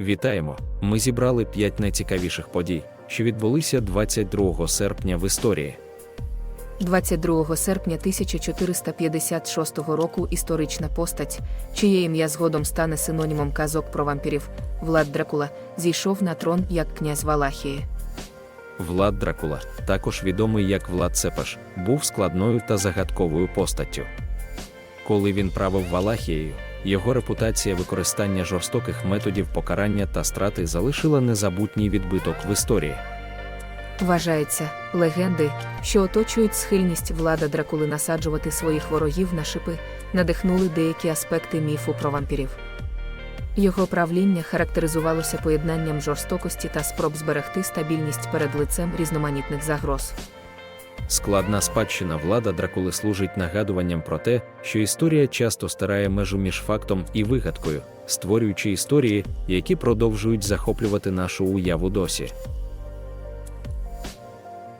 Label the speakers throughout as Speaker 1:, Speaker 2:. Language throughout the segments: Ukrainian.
Speaker 1: Вітаємо! Ми зібрали 5 найцікавіших подій, що відбулися 22 серпня в історії.
Speaker 2: 22 серпня 1456 року історична постать, чиє ім'я згодом стане синонімом казок про вампірів, Влад Дракула, зійшов на трон як князь Валахії.
Speaker 1: Влад Дракула, також відомий як Влад Цепеш, був складною та загадковою постаттю. Коли він правив Валахією, його репутація використання жорстоких методів покарання та страти залишила незабутній відбиток в історії.
Speaker 2: Вважається, легенди, що оточують схильність влада Дракули насаджувати своїх ворогів на шипи, надихнули деякі аспекти міфу про вампірів. Його правління характеризувалося поєднанням жорстокості та спроб зберегти стабільність перед лицем різноманітних загроз.
Speaker 1: Складна спадщина влада Дракули служить нагадуванням про те, що історія часто стирає межу між фактом і вигадкою, створюючи історії, які продовжують захоплювати нашу уяву досі.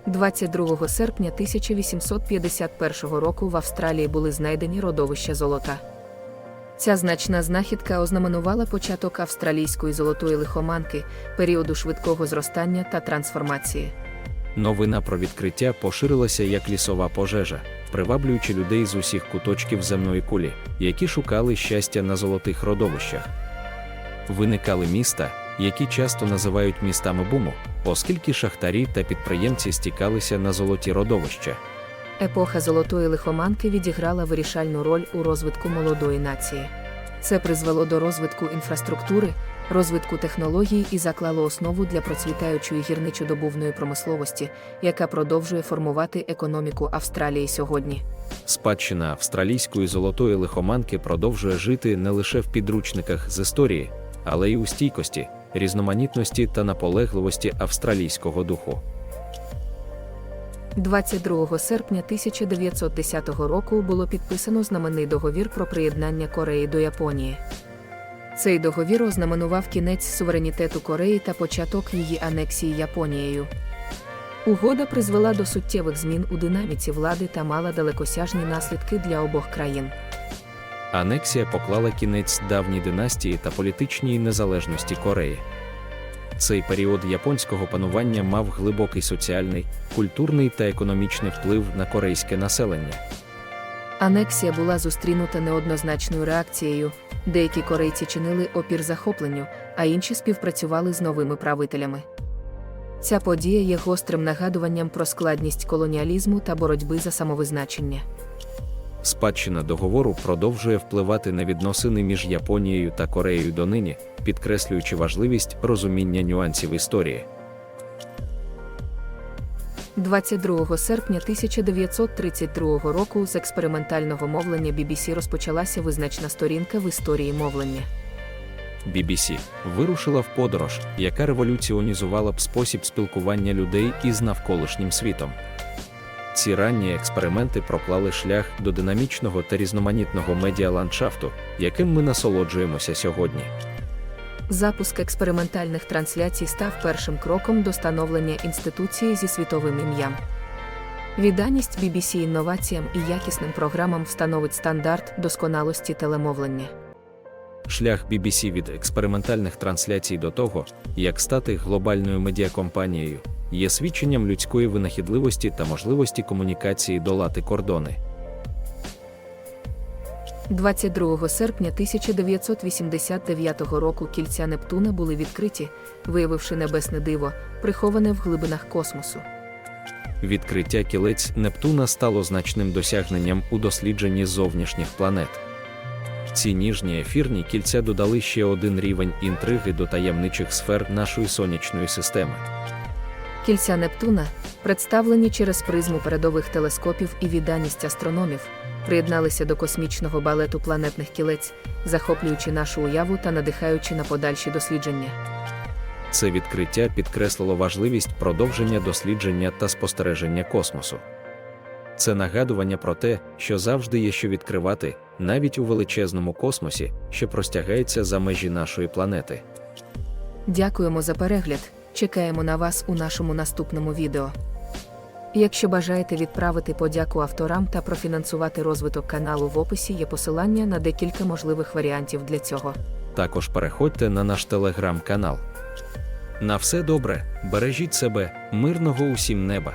Speaker 2: 22 серпня 1851 року в Австралії були знайдені родовища золота. Ця значна знахідка ознаменувала початок австралійської золотої лихоманки, періоду швидкого зростання та трансформації.
Speaker 1: Новина про відкриття поширилася як лісова пожежа, приваблюючи людей з усіх куточків земної кулі, які шукали щастя на золотих родовищах. Виникали міста, які часто називають містами буму, оскільки шахтарі та підприємці стікалися на золоті родовища.
Speaker 2: Епоха золотої лихоманки відіграла вирішальну роль у розвитку молодої нації. Це призвело до розвитку інфраструктури, розвитку технологій і заклало основу для процвітаючої гірничодобувної промисловості, яка продовжує формувати економіку Австралії сьогодні.
Speaker 1: Спадщина австралійської золотої лихоманки продовжує жити не лише в підручниках з історії, але й у стійкості, різноманітності та наполегливості австралійського духу.
Speaker 2: 22 серпня 1910 року було підписано знаменний договір про приєднання Кореї до Японії. Цей договір ознаменував кінець суверенітету Кореї та початок її анексії Японією. Угода призвела до суттєвих змін у динаміці влади та мала далекосяжні наслідки для обох країн.
Speaker 1: Анексія поклала кінець давній династії та політичній незалежності Кореї. Цей період японського панування мав глибокий соціальний, культурний та економічний вплив на корейське населення.
Speaker 2: Анексія була зустрінута неоднозначною реакцією. Деякі корейці чинили опір захопленню, а інші співпрацювали з новими правителями. Ця подія є гострим нагадуванням про складність колоніалізму та боротьби за самовизначення.
Speaker 1: Спадщина договору продовжує впливати на відносини між Японією та Кореєю донині, підкреслюючи важливість розуміння нюансів історії.
Speaker 2: 22 серпня 1932 року з експериментального мовлення BBC розпочалася визначна сторінка в історії мовлення.
Speaker 1: BBC вирушила в подорож, яка революціонізувала б спосіб спілкування людей із навколишнім світом. Ці ранні експерименти проклали шлях до динамічного та різноманітного медіаландшафту, яким ми насолоджуємося сьогодні.
Speaker 2: Запуск експериментальних трансляцій став першим кроком до становлення інституції зі світовим ім'ям. Відданість BBC інноваціям і якісним програмам встановить стандарт досконалості телемовлення.
Speaker 1: Шлях BBC від експериментальних трансляцій до того, як стати глобальною медіакомпанією, є свідченням людської винахідливості та можливості комунікації долати кордони.
Speaker 2: 22 серпня 1989 року кільця Нептуна були відкриті, виявивши небесне диво, приховане в глибинах космосу.
Speaker 1: Відкриття кілець Нептуна стало значним досягненням у дослідженні зовнішніх планет. Ці ніжні ефірні кільця додали ще один рівень інтриги до таємничих сфер нашої сонячної системи.
Speaker 2: Кільця Нептуна, представлені через призму передових телескопів і відданість астрономів, приєдналися до космічного балету планетних кілець, захоплюючи нашу уяву та надихаючи на подальші дослідження.
Speaker 1: Це відкриття підкреслило важливість продовження дослідження та спостереження космосу. Це нагадування про те, що завжди є що відкривати, навіть у величезному космосі, що простягається за межі нашої планети.
Speaker 2: Дякуємо за перегляд. Чекаємо на вас у нашому наступному відео. Якщо бажаєте відправити подяку авторам та профінансувати розвиток каналу в описі є посилання на декілька можливих варіантів для цього.
Speaker 1: також переходьте на наш телеграм-канал. На все добре, бережіть себе, мирного усім неба!